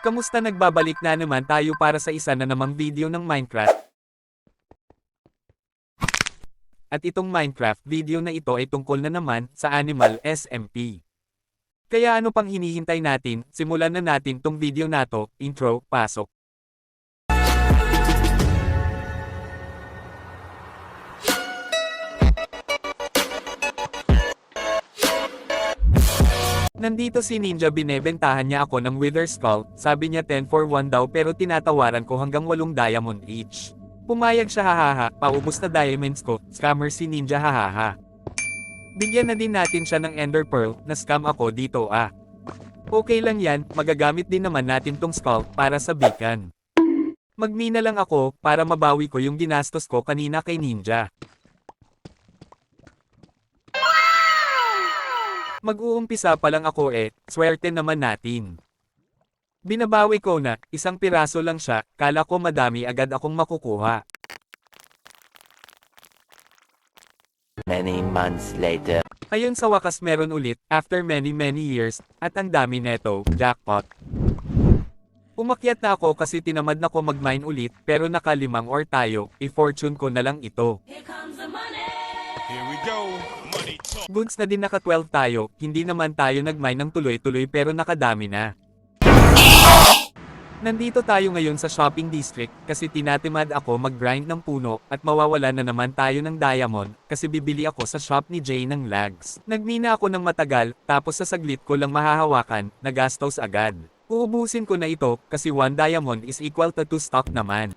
Kamusta nagbabalik na naman tayo para sa isa na namang video ng Minecraft? At itong Minecraft video na ito ay tungkol na naman sa Animal SMP. Kaya ano pang hinihintay natin, simulan na natin tong video na to, intro, pasok. Nandito si Ninja binebentahan niya ako ng Wither Skull, sabi niya 10 for 1 daw pero tinatawaran ko hanggang 8 diamond each. Pumayag siya hahaha, paubos na diamonds ko, scammer si Ninja hahaha. Bigyan na din natin siya ng Ender Pearl, na scam ako dito ah. Okay lang yan, magagamit din naman natin tong skull para sa beacon. Magmina lang ako, para mabawi ko yung ginastos ko kanina kay Ninja. Mag-uumpisa pa lang ako eh, swerte naman natin. Binabawi ko na, isang piraso lang siya, kala ko madami agad akong makukuha. Many months later. Ayun sa wakas meron ulit, after many many years, at ang dami neto, jackpot. Umakyat na ako kasi tinamad na ko mag-mine ulit, pero nakalimang or tayo, i-fortune ko na lang ito. Here we go. Money talk. Goods na din naka 12 tayo, hindi naman tayo nag-mine ng tuloy-tuloy pero nakadami na. Nandito tayo ngayon sa shopping district kasi tinatimad ako mag-grind ng puno at mawawala na naman tayo ng diamond kasi bibili ako sa shop ni Jay ng lags. Nagmina ako ng matagal tapos sa saglit ko lang mahahawakan, nagastos agad. Uubusin ko na ito kasi 1 diamond is equal to 2 stock naman.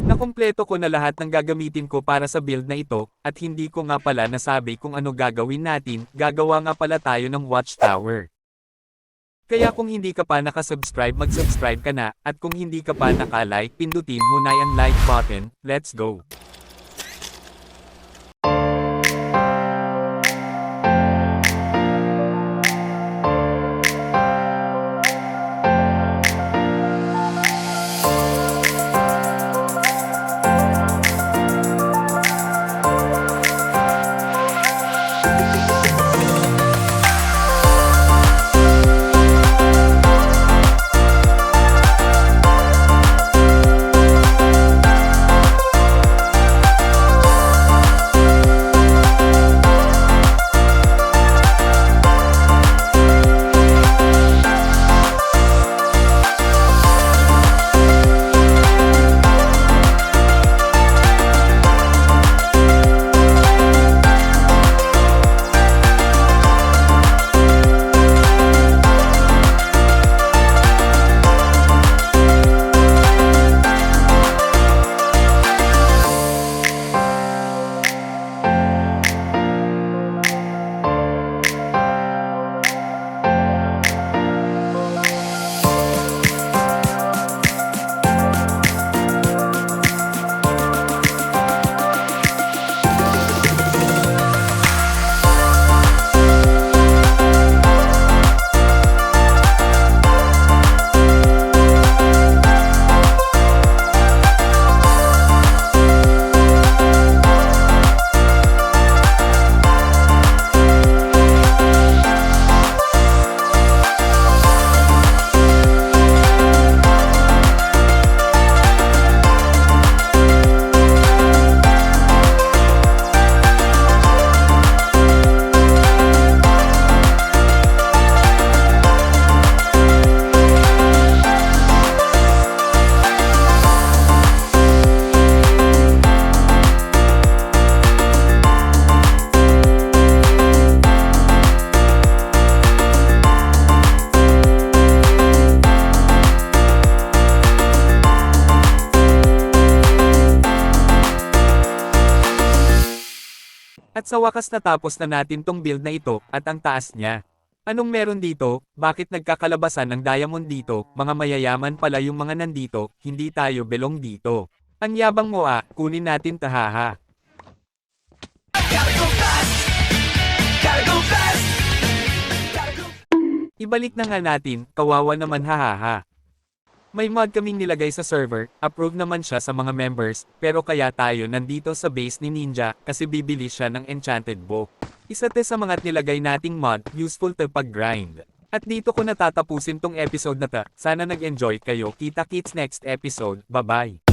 Nakumpleto ko na lahat ng gagamitin ko para sa build na ito, at hindi ko nga pala nasabi kung ano gagawin natin, gagawa nga pala tayo ng watchtower. Kaya kung hindi ka pa nakasubscribe mag-subscribe ka na, at kung hindi ka pa naka-like pindutin mo na yung like button, let's go! At sa wakas natapos na natin tong build na ito, at ang taas niya. Anong meron dito? Bakit nagkakalabasan ng diamond dito? Mga mayayaman pala yung mga nandito, hindi tayo belong dito. Ang yabang mo ah, kunin natin tahaha. Ibalik na nga natin, kawawa naman hahaha. May mod kaming nilagay sa server, approve naman siya sa mga members, pero kaya tayo nandito sa base ni Ninja kasi bibili siya ng enchanted book. Isa te sa mga nilagay nating mod, useful to pag-grind. At dito ko natatapusin tong episode na ta. Sana nag-enjoy kayo. Kita kits next episode. Bye-bye.